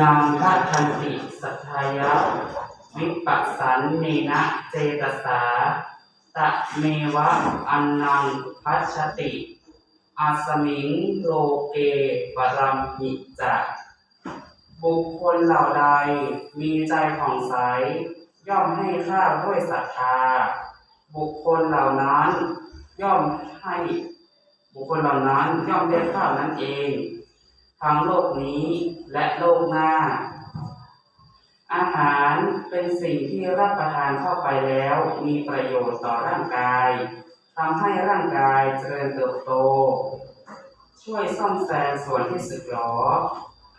นางทัตทันติสัทายะวิปัสสันเนนะเจตสาตะเมวะอันนังพัชติอาสมิงโลเกปรัมหิจะบุคคลเหล่าใดมีใจผ่องใส ย่อมให้ข้าด้วยศรัทธา บุคคลเหล่านั้น ย่อมให้ บุคคลเหล่านั้นย่อมได้ข้านั้นเอง ทั้งโลกนี้และโลกหน้า อาหารเป็นสิ่งที่รับประทานเข้าไปแล้ว มีประโยชน์ต่อร่างกายทำให้ร่างกายเจริญเติบโต ช่วยซ่อมแซมส่วนที่สึกหรอ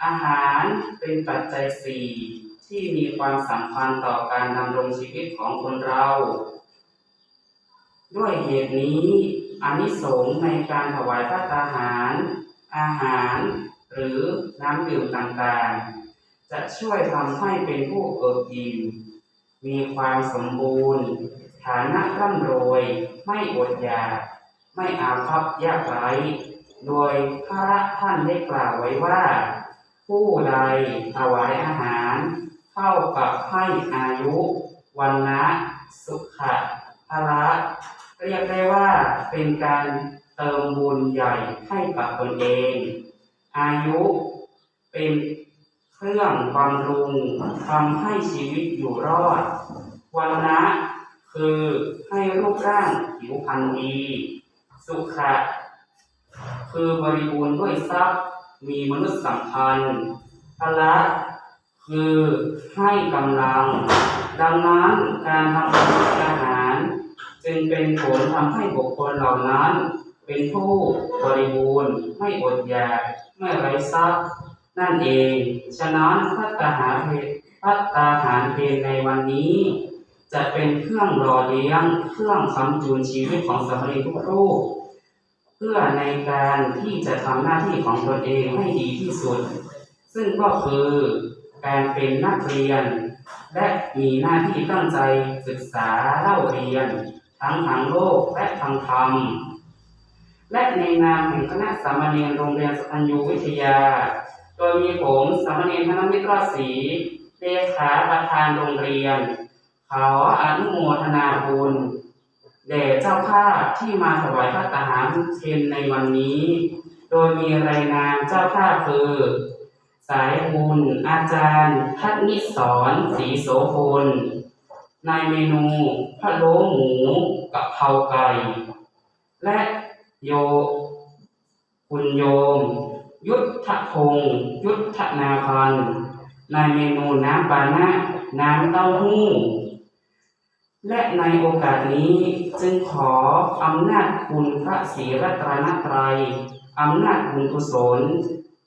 อาหารเป็นปัจจัยสี่ที่มีความสำคัญต่อการดำรงชีวิตของคนเรา ด้วยเหตุนี้อานิสงส์ในการถวายพระตาหาร อาหาร หรือน้ำดื่มต่างๆ จะช่วยทำให้เป็นผู้เอิบอิ่มมีความสมบูรณ์ ฐานะร่ำรวย ไม่อดอยาก ไม่อาภัพยากไร้โดยพระท่านได้กล่าวไว้ว่า ผู้ใดถวายอาหาร เท่ากับให้อายุวันนะสุขะพละเรียกได้ว่าเป็นการเติมบุญใหญ่ให้กับตนเอง อายุเป็นเครื่องบำรุงทำให้ชีวิตอยู่รอด วันนะคือให้รูปร่างผิวพรรณดี สุขะคือบริบูรณ์ด้วยทรัพย์มีมนุษยสัมพันธ์พละคือให้กำลัง ดังนั้นการทำอาหาร จึงเป็นผลทำให้บุคคลเหล่านั้น เป็นผู้บริบูรณ์ไม่อดอยาก ไม่ไร้ทรัพย์นั่นเอง ฉะนั้นพัตตาหารเพพัตตาหารเพลในวันนี้ จะเป็นเครื่องหล่อเลี้ยงเครื่องคำจูนชีวิตของสามเณรทุกรูปเพื่อในการที่จะทำหน้าที่ของตนเองให้ดีที่สุด ซึ่งก็คือการเป็นนักเรียน และมีหน้าที่ตั้งใจศึกษาเล่าเรียน ทั้งทางโลกและทางธรรม และในนามแห่งคณะสามเณรโรงเรียนสัพัญญูวิทยา โดยมีผมสามเณรธนมิตรศรีเลขาประธานโรงเรียน ขออนุโมทนาบุญแด่เจ้าภาพที่มาถวายพระตาหารเพนในวันนี้ โดยมีรายนามเจ้าภาพคือ สายบุญอาจารย์ทัศนิสรศรีโสพลในเมนูพะโล้หมูกับเพราไก่ และ โย คุณโยม ยุทธพงศ์ยุทธนาพันธ์ในเมนูน้ำปานะ น้ำเต้าหู้ และในโอกาสนี้จึงขออำนาจคุณพระศรีรัตนตรัยอำนาจบุญกุศล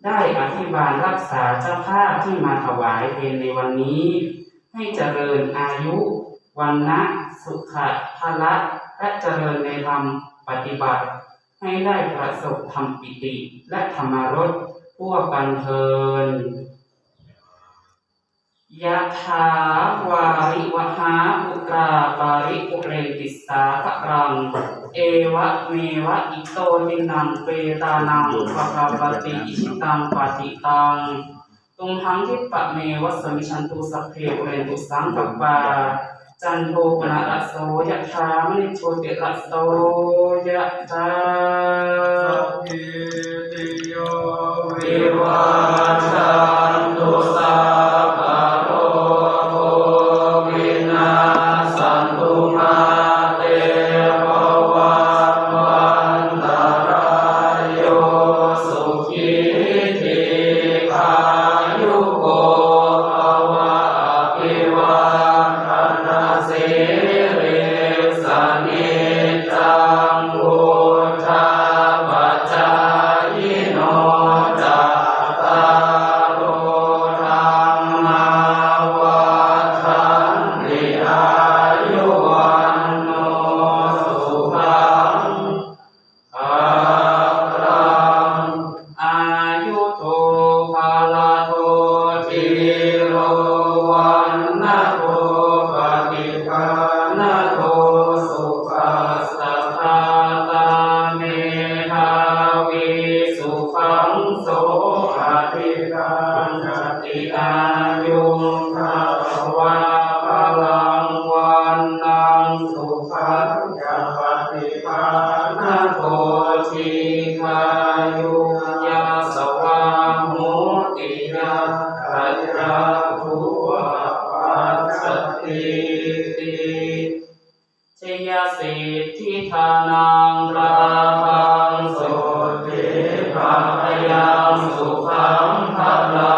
ได้อธิบาลรักษาเจ้าภาพที่มาถวายเพลในวันนี้ ให้เจริญอายุ วันนะสุขะพละและเจริญในธรรมปฏิบัติ ให้ได้ประสบธรรมปิติและธรรมารสพวกันเทินยะถาวาริวหาปุตราปาริปุเรนติสาภรัง เอวะเมวะอิโตตินังเปตานังปะกาปติอิชิตังปฏิตังตุมหังทิปะเมวะสมิชันตุสัพเพปุเรนตุสังกปปา จันโทปนะระโสยะถามณิโชติระโสยะถาอิติโยวิวา ทธิทานังราหังโสติภะยังสุขังพลัง